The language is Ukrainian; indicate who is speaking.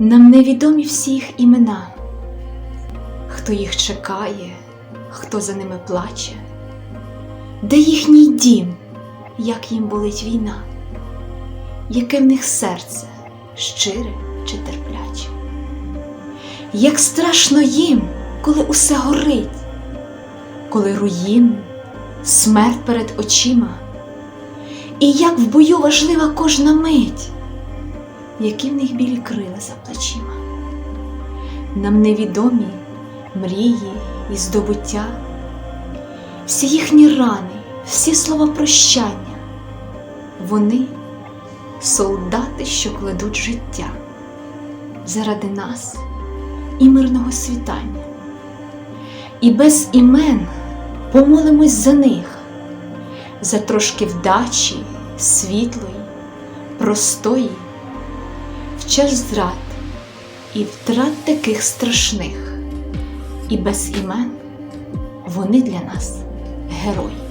Speaker 1: Нам невідомі всі їх імена, хто їх чекає, хто за ними плаче, де їхній дім, як їм болить війна, яке в них серце щире чи терпляче, як страшно їм, коли усе горить, коли руїн, смерть перед очима, і як в бою важлива кожна мить які в них білі крила за плечима. Нам невідомі мрії і здобуття, всі їхні рани, всі слова прощання, вони солдати, що кладуть життя заради нас і мирного світання. І без імен помолимось за них, за трошки вдачі, світлої, простої в ж зрад і втрат таких страшних, і без імен вони для нас герої.